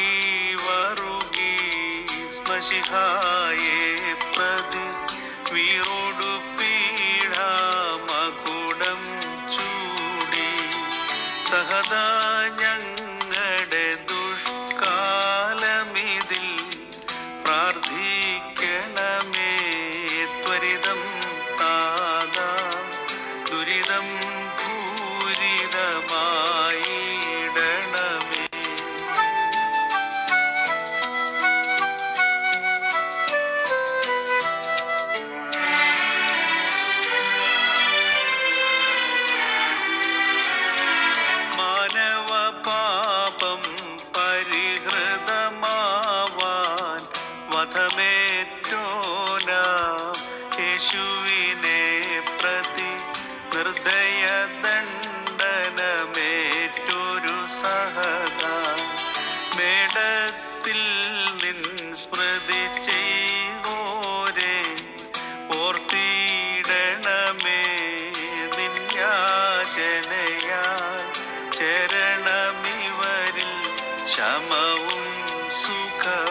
തന്നിൽ മാർഗീ വറുകി സ്മശിഹായെ പ്രതി വീറോടു ദണ്ഡനമേറ്റൊരു സഹത. മേടത്തിൽ നിൻ സ്മൃതി ചെയ്തോരെ. ഓർത്തിടണമേ നിന്യാചനയാൽ ചരണമിവരിൽ ശമവും സുഖവും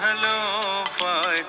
महलों पाए